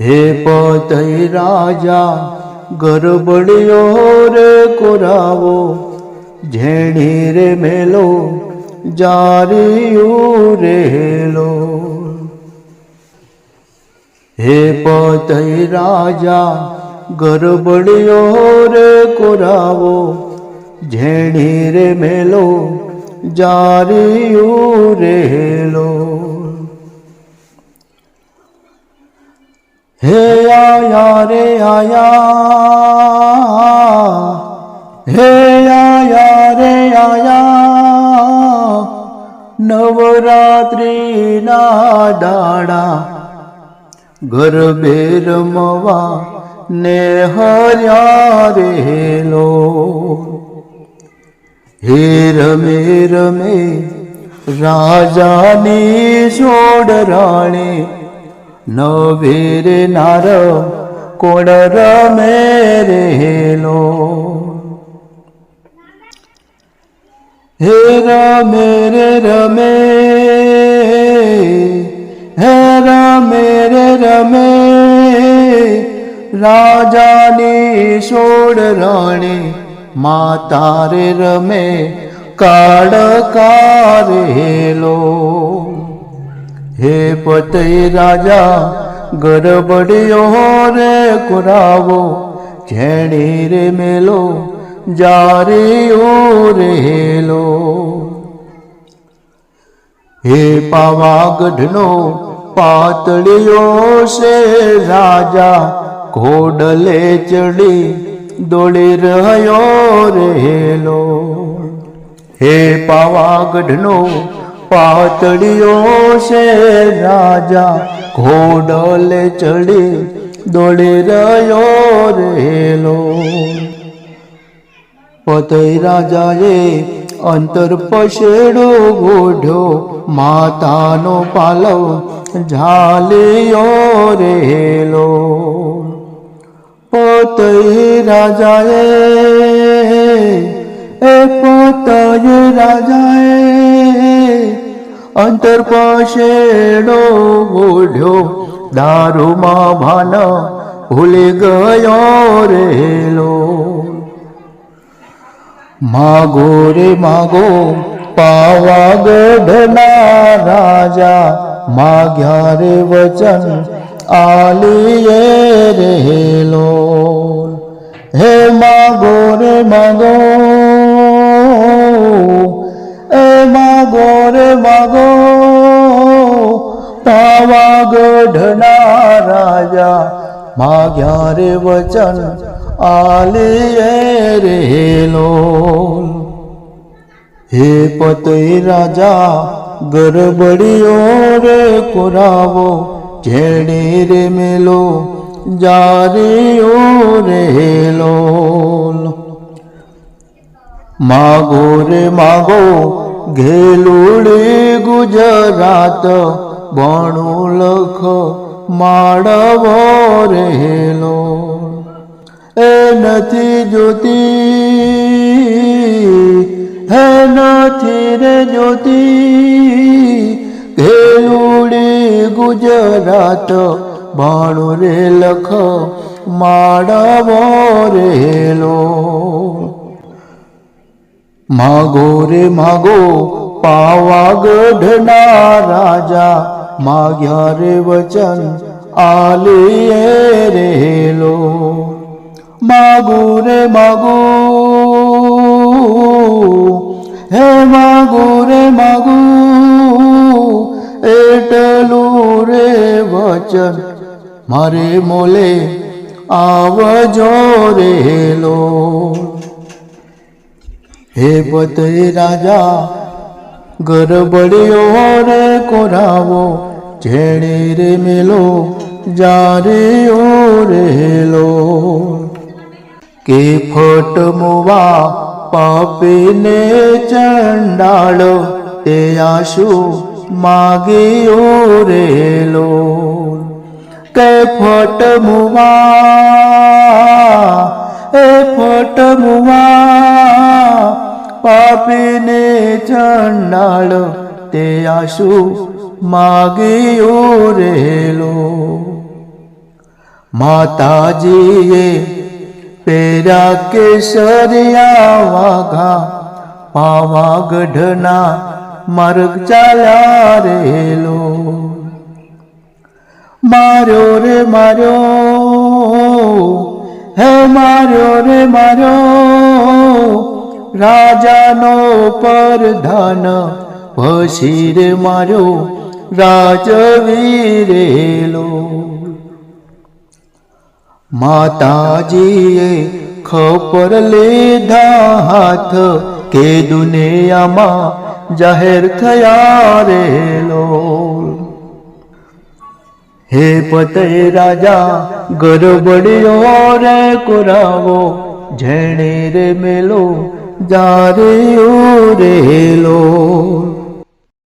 હે પતઈ રાજા, ગરબડિયો રે કોરાવો ઝેણી રે મેલો, જારિયું રેલો હે પતઈ રાજા, ગરબડિયો રે કોરાવો ઝેણી રે મેલો, જારિયું રેલો હે આયા રે આયા, હે આયા રે આયા, નવરાત્રિના દાડા ઘર બેરમવા ને હર્યા રેલો હે રમે રમે રાજાની જોડ રાણી નવીર નાર કોણ રમે રેલો હે રમે રે રમે, હે રમે રે રમે, રાજાની સોડ રાણી માતા રે રમે કાળકારેલો હે પતય રાજા, ગરબડિયો રે કુરાવો ઝેણી રે મેલો જારિયો રેલો હે પાવાગઢનો પાતળિયો છે રાજા, ઘોડલે ચડી દોડી રહ્યો રહેલો હે પાવાગઢનો પાતળિયો છે રાજા ઘોડલે ચડી દોડી રહ્યો રહેલો પતઈ રાજાએ અંતર પછેડો ગોઢ્યો માતાનો પાલવ ઝાલિયો રેલો પતઈ રાજાએ એ પતઈ રાજાએ અંતર પછેડો ઓઢ્યો, દારૂમાં ભાન ભૂલી ગયો રેલો માગો રે માગો પાવાગઢના રાજા, માગ્યા રે વચન આલીએ રહેલો હે માગો રે માગો પાવાગઢના રાજા માગ્યા રે વચન આલે રેલો હે પતઈ રાજા ગરબડિયો રે કુરાવો ઝેડી રે મેલો જારીઓ રેલો માગો રે માગો ઘેલુડી ગુજરાત બણું લખ માળવો રહેલો એ નથી જોતી હે નથી રે જોતી ઘેલુડી ગુજરાત બાણું રે લખ માળવો રેલો માગો રે માગો પાવાગઢના રાજા માગ્યા રે વચન આલે રેલો માગુ રે માગુ હે માગુ રે માગુ એટલું રે વચન મારે મોલે આવજો રેલો હે પતે રાજા ગરબડિયો રે કોરાવો ઝેણી રે મેલો જારિયો રેલો કે ફટ મુવા પાપીને ચંડાળ, તે આશુ માગ્યો રેલો કે ફટ મુવા, એ ફટ મુવા પાપીને ચંડાળ તે આશુ માગ્યો રહેલો. માતાજીએ પેરા કેસરિયા વાઘા પાવાગઢના માર્ગ ચાલ્યા રહેલો. માર્યો રે માર્યો, હે માર્યો રે માર્યો રાજાનો પરધાન ધન ભશીર માર્યો રાજવીરેલો માતાજીએ ખબર લીધા હાથ, કે દુનિયામાં જાહેર થયા રેલો હે પતે રાજા, ગરબડિયો રે કુરાવો, જેણે રે મેલો જારે રેલો